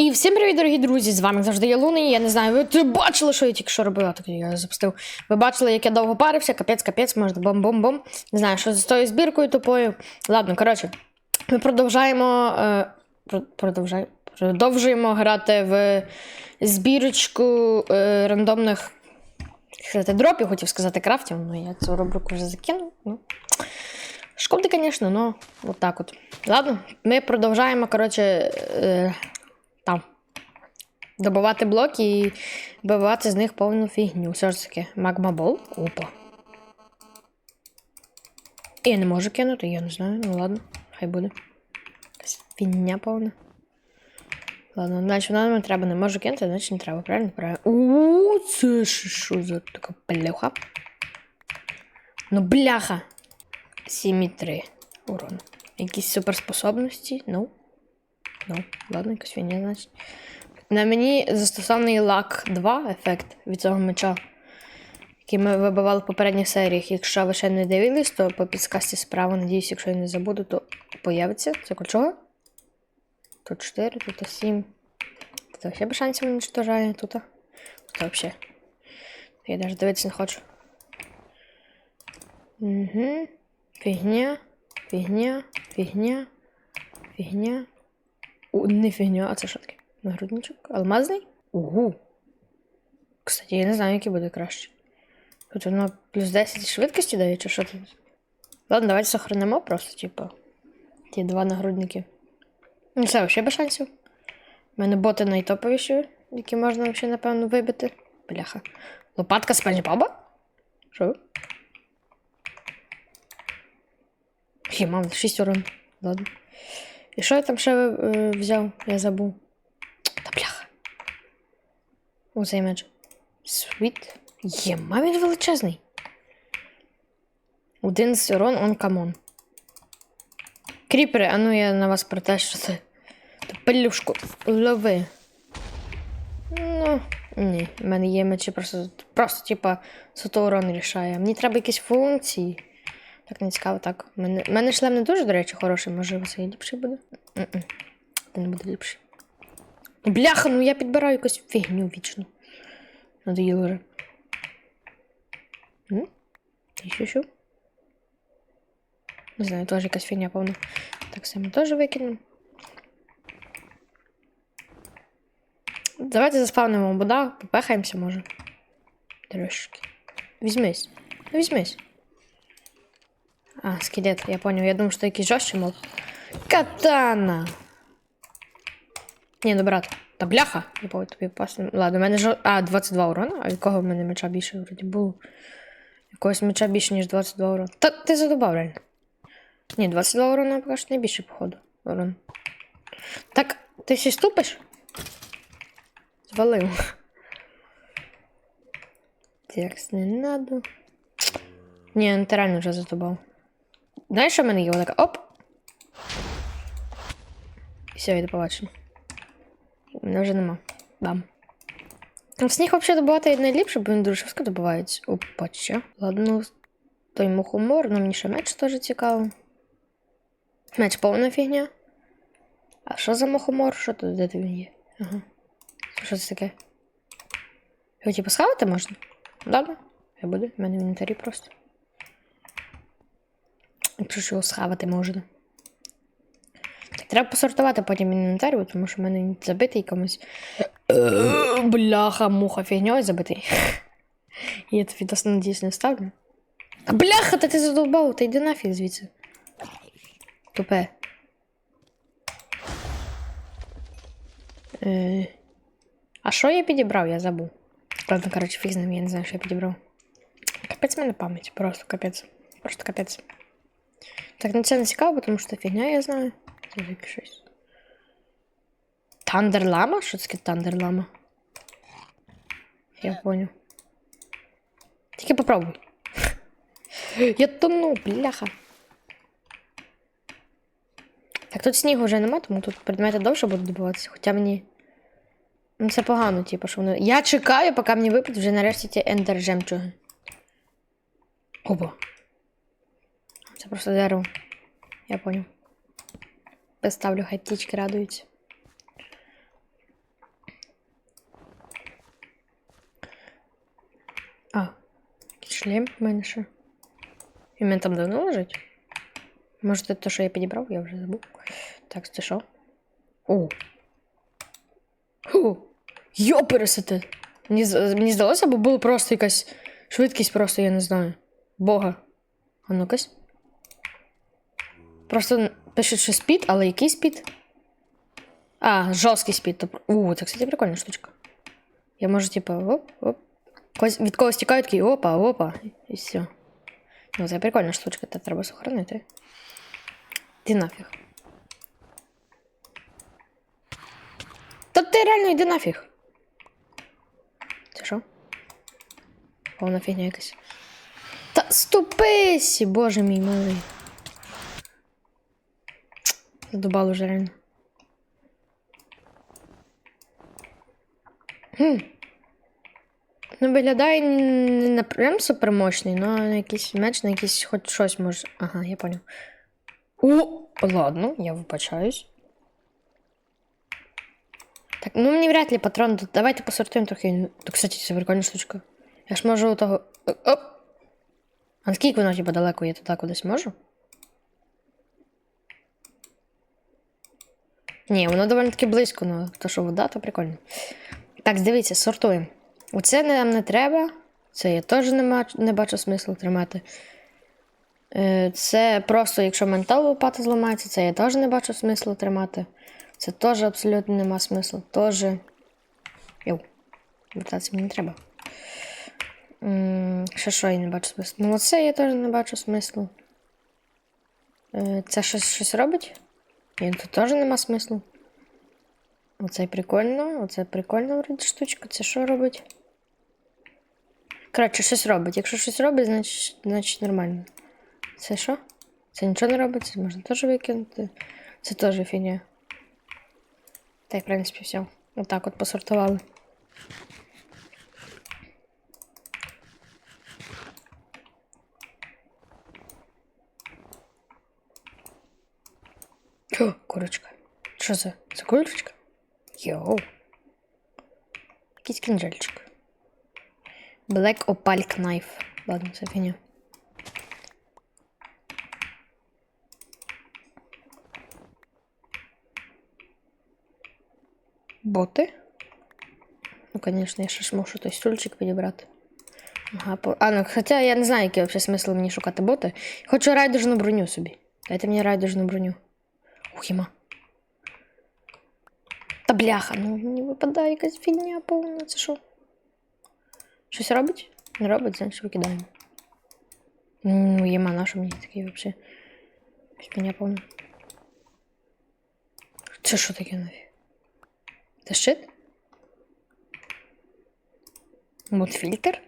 І всім привіт, дорогі друзі! З вами завжди я Луни. Я не знаю, ви бачили, що я тільки що робила, так я запустив. Ви бачили, як я довго парився, капець, капець, може, бом-бом-бом. Не знаю, що з тою збіркою тупою. Ладно, коротше, ми продовжаємо. Е, про- продовжай, продовжуємо грати в збірочку е, рандомних сказати, дропів, хотів сказати крафтів, ну я цю рубрику вже закинув. Ну. Шкода, звісно, но от от. Ладно, ми продовжаємо, коротше, е, там. Добувати блоки і вибивати з них повну фігню. Все ж таки, магмабол. Опа. Я не можу кинути, я не знаю. Ну ладно, хай буде. Якась фігня повна. Ладно, значить вона не треба, не можу кинути, значить не треба, правильно? Правильно. О, це що за така бляха? Ну, бляха. 7,3 урон. Якісь суперспособності? Ну. Ну, ладно, якась фігня, значить. На мені застосований лак 2 ефект від цього меча, який ми вибивали в попередніх серіях. Якщо ви ще не дивились, то по підсказці справа, надіюсь, якщо я не забуду, то появиться. Це чого? Тут 4, тут 7. Тут взагалі без шансів уничтожає, тут. Тут взагалі. Я навіть дивитися не хочу. Угу. Фігня, фігня, фігня, фігня. Не фігня, а це що таке? Нагрудничок? Алмазний? Угу. Кстати, я не знаю, який буде краще. Тут воно плюс 10 швидкості дає, чи що тут? Ладно, давайте сохранимо просто, типу. Ті два нагрудники. Ну, це взагалі без шансів. У мене боти найтоповіші, які можна взагалі, напевно, вибити. Бляха. Лопатка Спанч Боба? Що? Хі, мам, 6 урон. Ладно. І що я там ще е, взяв? Я забув. Та бляха. О, цей меч. Світ. Є, він величезний. Один з урон, он камон. Кріпери, а ну я на вас про те, що це. Та пелюшку лови. Ну, ні, в мене є мечі просто, просто типа, суто урон рішає. Мені треба якісь функції. Так не цікаво, так. У мене, мене шлем не дуже, до речі, хороший, може це ліпший буде. Це не буде ліпший. Бляха, ну я підбираю якусь фігню вічно. Надоїло вже. М? І що що? Не знаю, теж якась фігня повна. Так само теж викинемо. Давайте заспавнимо бода, попехаємося, може. Трошки. Візьмись. Ну, візьмись. А, скелет, я понял. Я думал, что якийсь жорстче мов. Катана! Ні, ну брат. Та бляха! Я повинен тобі пасти. Ладно, у мене жо... А, 22 урона. А якого в мене меча більше вроді було? Якогось меча більше, ніж 22 урона. Та ти задобав реально. Ні, 22 урона поки що найбільше, походу. Урон. Так, ти ще ступиш? Звалив. Текст не надо. Ну ти реально вже задобав. Знаєш, що в мене є отака? Оп! Все, йду побачимо. Мене вже нема. Бам. Ну, Сніг взагалі добувати найліпше, бо він дуже швидко добувається. Опа, що? Ладно, той мухомор, але мені ще меч теж цікаво. Меч повна фігня. А що за мухомор? Що тут де він є? Ага. Що це таке? Його типу схавати можна? Добре. Я буду, в мене в інвентарі просто. Якщо ж його схавати можна. Так, треба посортувати потім інвентар, бо тому що в мене він забитий комусь. Е, Бляха, муха, фігньою забитий. Я це відносно надіюсь не вставлю. А бляха, та ти задовбав, та йди нафіг звідси. Тупе. Е, а що я підібрав? Я забув. Правда, коротше, фіг з ним, я не знаю, що я підібрав. Капець в мене пам'ять, просто капець. Просто капець. Так, ну це не цікаво, тому що фігня, я знаю. Вже щось. Тандерлама? Що таке тандерлама? Я понял. Тільки попробуй. Я тону, бляха. Так, тут снігу вже нема, тому тут предмети довше будуть добуватися, хоча мені. Ну, це погано, типу, що воно. Я чекаю, поки мені випадуть вже нарешті ті ендер жемчуги. Опа. Це просто дерево. Я поняв. Поставлю, хай птічки радуються. А, шлем в мене. І мене там давно лежить? Може це те, що я підібрав, я вже забув. Так, це що? О! О! Йопересити! Мені, мені здалося, бо було просто якась швидкість, просто я не знаю. Бога. А ну-кась. Просто пишуть, що спід, але який спід? А, жорсткий спід. У, це, кстати, прикольна штучка. Я можу, типа, оп, оп. Від когось тікаю, такий опа, опа, і все. Ну, це прикольна штучка, це треба сохранити. Ти нафіг. Та ти реально йди нафіг. Це що? Повна фігня якась. Та ступись, боже мій милий. Задубало вже реально. Хм. Ну, виглядає не на прям супермощний, але на якийсь меч, на якийсь хоч щось може. Ага, я поняв. О, ладно, я вибачаюсь. Так, ну мені вряд ли патрон. Давайте посортуємо трохи. Ну, кстати, це прикольна штучка. Я ж можу того. Оп! А наскільки воно типа далеко я туди кудись можу? Ні, воно доволі таки близько, ну, то що вода, то прикольно. Так, дивіться, сортуємо. Оце нам не треба. Це я теж не, ма- не бачу смислу тримати. Е, Це просто, якщо ментал лопата зламається, це я теж не бачу смислу тримати. Це теж абсолютно нема смислу. Теж. Йоу. Вертатися мені не треба. Ще що я не бачу смислу? Ну, оце я теж не бачу смислу. Е, Це щось, щось робить? Ні, тут теж нема смислу. Оце прикольно, оце прикольно вроді штучка. Це що робить? Коротше, щось робить. Якщо щось робить, значить, значить нормально. Це що? Це нічого не робить, це можна теж викинути. Це теж фігня. Та й, в принципі, все. Отак от посортували. О, курочка. Що це? Це курочка? Йоу. Якийсь кинжальчик. Black Opal Knife. Ладно, це фігня. Боти? Ну, конечно, я ще ж можу той стульчик підібрати. Ага, по... А, ну, хоча я не знаю, який взагалі смисл мені шукати боти. Хочу райдужну броню собі. Дайте мені райдужну броню. Ухіма. Та бляха, ну мені випадає якась фігня повна. Це що? Щось робить? Не робить, значить викидаємо. Ну, єма наша мені такий взагалі. Фігня повна. Це що таке нафіг? Це щит? Модфільтр?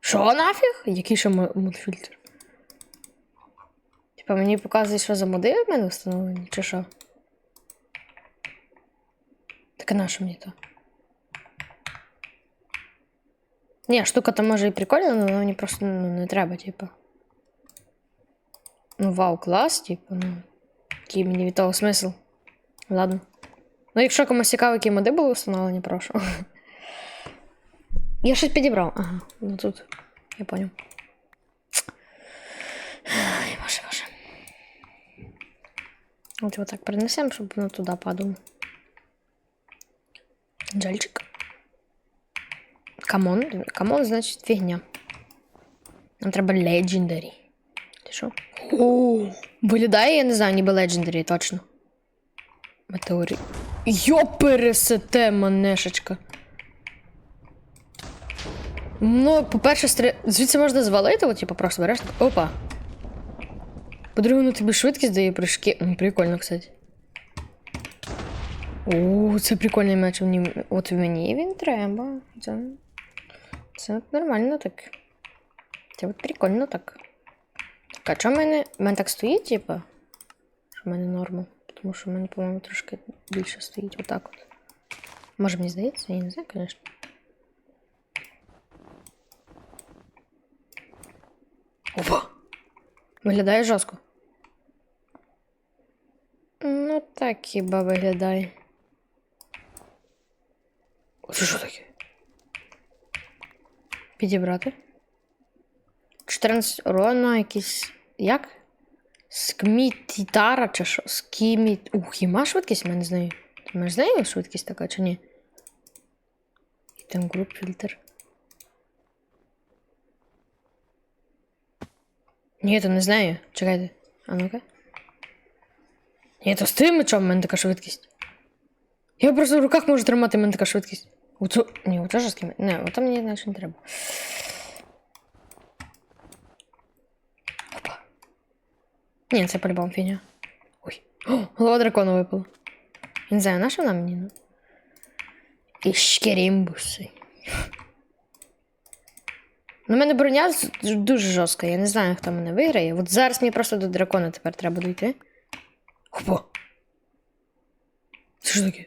Що нафіг? Який ще мо- модфільтр? Типа мені показує, що за моди в мене встановлені, чи що? Так а на що мені то? Ні, штука там може і прикольна, але мені просто ну, не треба, типа. Ну, вау, клас, типу, ну. Який мені від того смисл. Ладно. Ну, якщо комусь цікаво, які моди були встановлені, прошу. Я щось підібрав. Ага, ну тут. Я поняв. Ай, боже, боже. От його так перенесемо, щоб воно туди падало. Джальчик. Камон. Камон, значить, фігня. Нам треба Legendary. Ти що? О, виглядає, я не знаю, ніби Legendary, точно. Метеорит. Йопересете, манешечка. Ну, по-перше, стри... звідси можна звалити, от, типу, просто береш. Опа. По-друге, воно тобі швидкість дає прыжки. Прикольно, кстати. О, це прикольний меч. От мені він треба. Це, це нормально так. Це от прикольно так. Так, а чого в мене. В мене так стоїть, типа? Що в мене норма. Тому що в мене, по-моєму, трошки більше стоїть отак от. Може, мені здається, я не знаю, звісно. Опа! Виглядає жорстко. Ну, так хіба виглядає. Це що таке? Підібрати? 14 урона, якийсь. Як? Скмітітара чи що? Скіміт. Ух, і ма швидкість, я не знаю. Ти маєш знає швидкість така чи ні? І там груп фільтр. Ні, то не знаю. Чекайте. А ну-ка. Ні, то з тим в мене така швидкість. Я просто в руках можу тримати, в мене така швидкість. Оцю... Ні, оце ж з ким. Не, ото мені наче не треба. Опа. Ні, це по-любому фігня. Ой. О, голова дракона випала. Не знаю, на що вона мені? Ну? І. Ну, мене броня дуже жорстка, я не знаю, хто мене виграє. От зараз мені просто до дракона тепер треба дійти. Опа. Це що таке?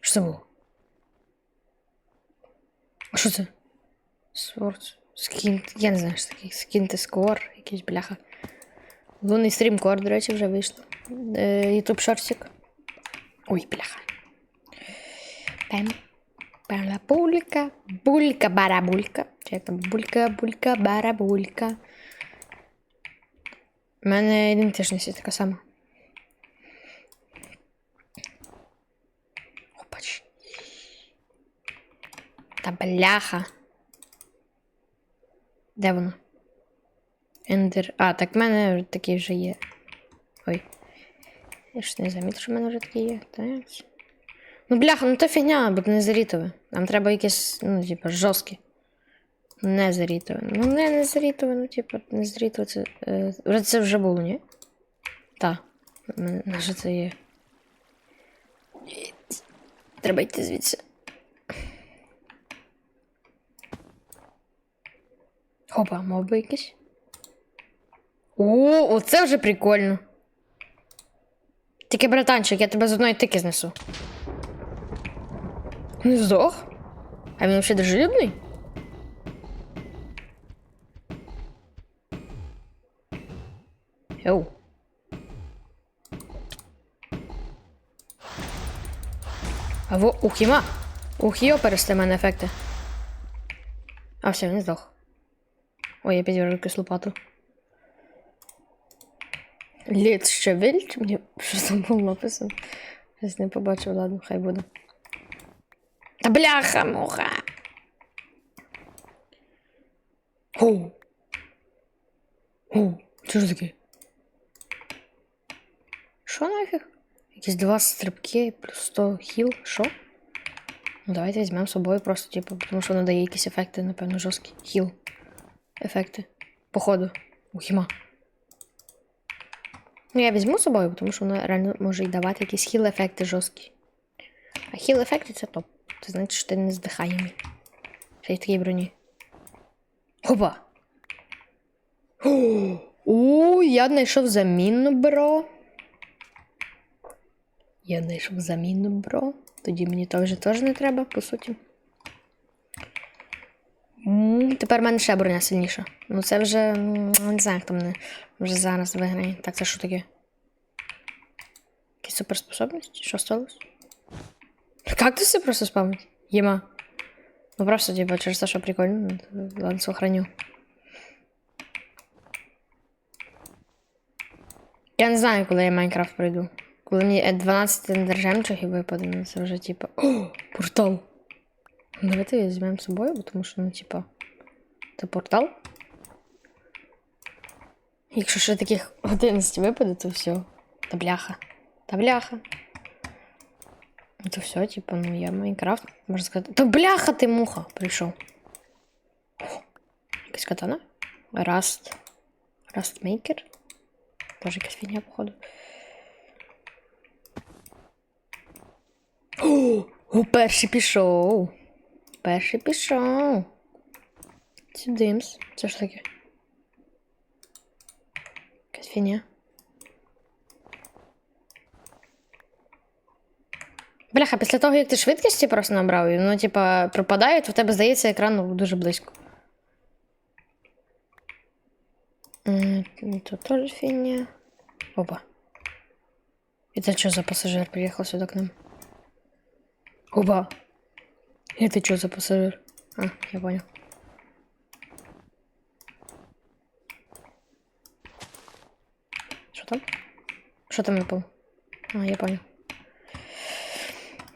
Що це? А що це? Сворд. Скін. Я не знаю, що таке. Скін скор, якийсь бляха. Лунний стрім кор, до речі, вже вийшло. Е, Ютуб шортик. Ой, бляха. Пем. Пела булька, булька, барабулька. Чи як там булька, булька, барабулька. У мене ідентичність така сама. Опач. Та бляха. Де воно? Ендер. А, так в мене такий вже є. Ой. Я ж не замітив, що в мене вже такий є. Так. Ну, бляха, ну то фігня, бо не зарітове. Нам треба якесь, ну, типа, жорстке. Не зарітове. Ну, не, не зарітове, ну, типа, не зарітове це. Е, це вже було, ні? Так. На що це є? Треба йти звідси. Опа, моби якісь. О, оце вже прикольно. Тільки, братанчик, я тебе з одної тики знесу. Не здох? А він взагалі дружелюбний? Йоу. А во ухіма. Ухіо пересте мене ефекти. А все, він здох. Ой, я підібрав якусь лопату. Літ ще вільч? Мені що там було написано? Я не побачив, ладно, хай буде. Та бляха, муха. Оу. Оу, що ж таке? Що нафіг? Якісь два стрибки плюс 100 хіл, що? Ну, давайте візьмемо з собою просто, типу, тому що воно дає якісь ефекти, напевно, жорсткі. Хіл. Ефекти. Походу. Ухіма. Ну, я візьму з собою, тому що воно реально може й давати якісь хіл-ефекти жорсткі. А хіл-ефекти це топ. Це значить, що ти не здихаємий. Ще й в броні. Хопа! О, я знайшов заміну, бро. Я знайшов заміну, бро. Тоді мені то вже теж не треба, по суті. Тепер в мене ще броня сильніша. Ну це вже. Не знаю, хто мене вже зараз виграє. Так, це що таке? Якісь суперспособності? Що сталося? Кактуси просто спавнить? Єма. Ну просто, типа, через те, що прикольно. Ну, Ладно, сохраню. Я не знаю, коли я Майнкрафт пройду. Коли мені е, 12 ендержемчиків випаде, ну це вже типа. О, портал! Давайте візьмемо з собою, бо тому що, ну, типа. Це портал. Якщо ще таких 11 випаде, то все. Та бляха. Та бляха. Ну, То все, типа, ну я Майнкрафт, можна сказати. Та бляха ти муха прийшов. О, якась катана? Раст. Растмейкер. Тоже якась фігня, походу. О, перший пішов. Перший пішов. Сюдимс. Це ж таке? Якась фігня. Бляха, після того, як ти швидкості просто набрав, воно, типа, пропадає, в тебе здається екран ну, дуже близько. Тут теж фігня. Опа. І це що за пасажир приїхав сюди к нам? Опа! Это что за пассажир? А, я понял. Что там? Что там напал? А, я понял.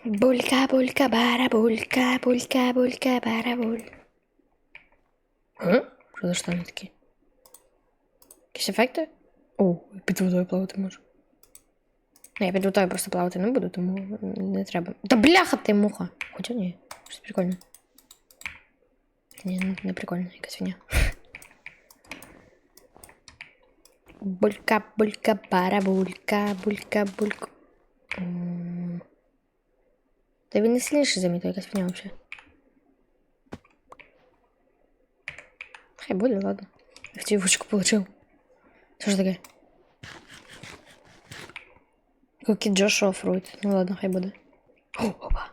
Булька, булька, барабулька, булька, булька, барабуль. А? Что за штаны такие? Какие эффекты? О, под водой плавать можешь. Ну, я під водою просто плавати не буду, тому не треба. Та бляха ти муха! Хоча ні, щось прикольне. Ні, не, прикольно, якась фігня. Булька, булька, барабулька, булька, булька. Та він не сильніше замітив, якась фігня взагалі. Хай буде, ладно. Я хотів вучку получив. Що ж таке? Кукі Джошуа Фройд. Ну ладно, хай буде. О, опа.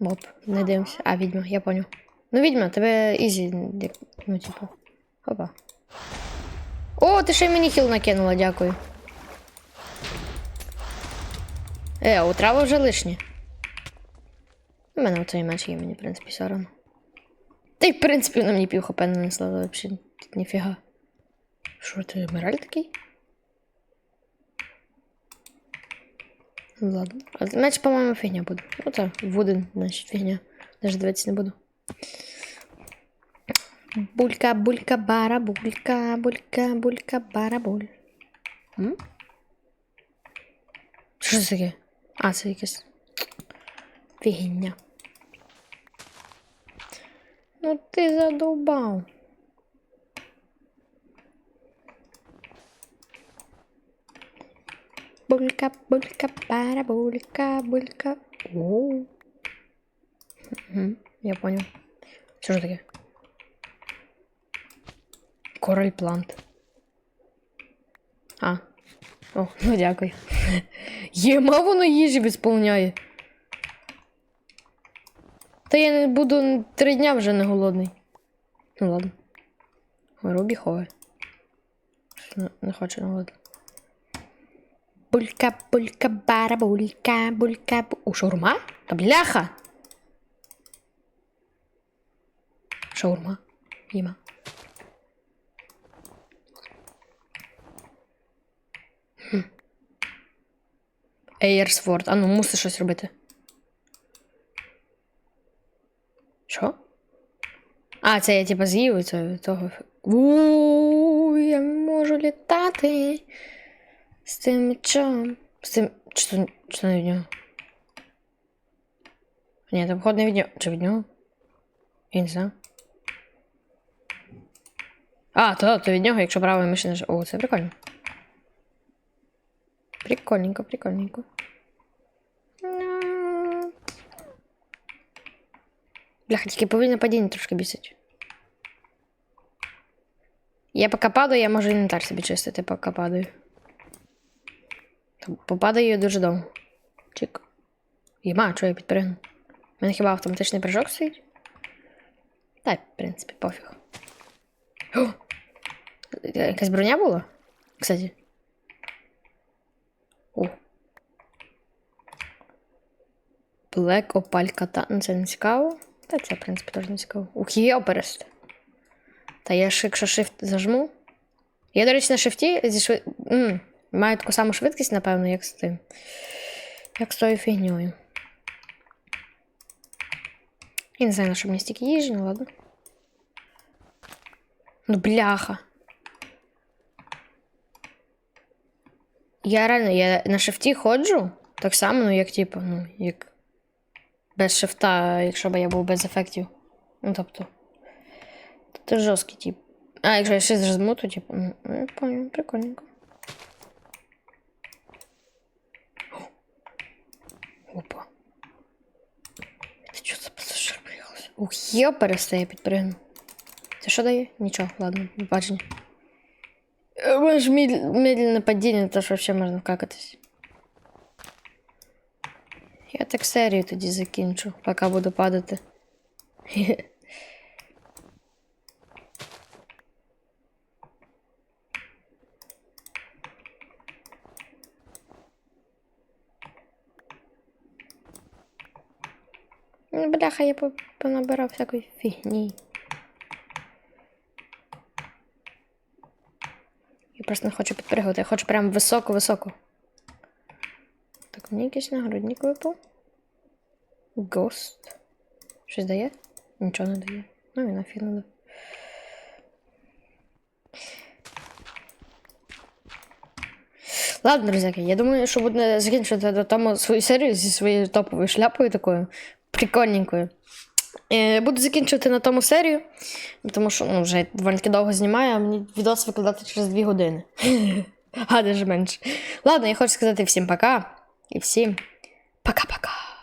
Моб, не дивимося. А, відьма, я понял. Ну, відьма, тебе ізі, ну, типу. Опа. О, ти ще й мені хіл накинула, дякую. Е, а у трави вже лишні. У мене оцей меч є, мені, в принципі, одно. Та й, в принципі, на мені пів хп нанесла, взагалі ніфіга. Що ти, Емераль такий? Ладно. А меч, по-моєму, фігня буде. Ну так, вуден, значить, фігня. Даже дивитися не буду. Булька, булька, бара, булька, булька, булька, бара, буль. М? Що це таке? А, це якесь. Фігня. Ну ти задовбав. Булька, булька, пара, булька. О. Угу, я понял. Що ж таке? Король плант. А. О, ну дякую. Єма воно їжі відсповняє. Та я не буду три дня вже не голодний. Ну ладно. Рубі хове. Не хочу не голодний. Булька, булька, бара, булька, булька, бу... У, шаурма? Та бляха! Шаурма. Їма. Хм. Ейерсфорд. А ну, мусиш щось робити. Що? А, це я типа з'їв це того. У, я можу літати з цим мечом. З цим. Чи то, чи то не від нього? Ні, це походу не від нього. Чи від нього? Я не знаю. А, то, то від нього, якщо правою миші наж... О, це прикольно. Прикольненько, прикольненько. Бляха, тільки повільне падіння трошки бісить. Я поки падаю, я можу інвентар собі чистити, поки падаю. Я дуже довго. Чик. Єма, чого я підпригну? У мене хіба автоматичний прыжок стоїть? Та, в принципі, пофіг. О! Якась броня була? Кстати. О. Black Opal Kata. Ну, це не цікаво. Та це, в принципі, теж не цікаво. Ух, є оперест. Та я ж, якщо shift зажму. Я, до речі, на шифті зі швид... М, маю таку саму швидкість, напевно, як з тим. Як з тою фігньою. Я не знаю, на що мені стільки їжі, ну ладно. Ну, бляха. Я реально, я на шифті ходжу. Так само, ну, як типу, ну, як без шифта, якщо б я був без ефектів. Ну, тобто. Це жорсткий тип. А, якщо я щось зажму, то типу. Ну, я понял, прикольненько. Опа. Що це пасажир приїхався? Ух, я перестає підпригну. Це що дає? Нічого, ладно, до бачення. Е, ж мед- медленне падіння, то ж взагалі можна вкакатись. Я так серію тоді закінчу, поки буду падати. Бляха, я по- понабирав всякої фігні. Я просто не хочу підпригувати, я хочу прям високо-високо. Так, мені якийсь нагрудник випав. Ghost. Щось дає? Нічого не дає. Ну і нафіг не дає. Ладно, друзяки, я думаю, що буде закінчувати тому свою серію зі своєю топовою шляпою такою прикольненькою. Е, буду закінчувати на тому серію, тому що ну, вже доволі таки довго знімаю, а мені відос викладати через 2 години. А, даже менше. Ладно, я хочу сказати всім пока. І всім пока-пока.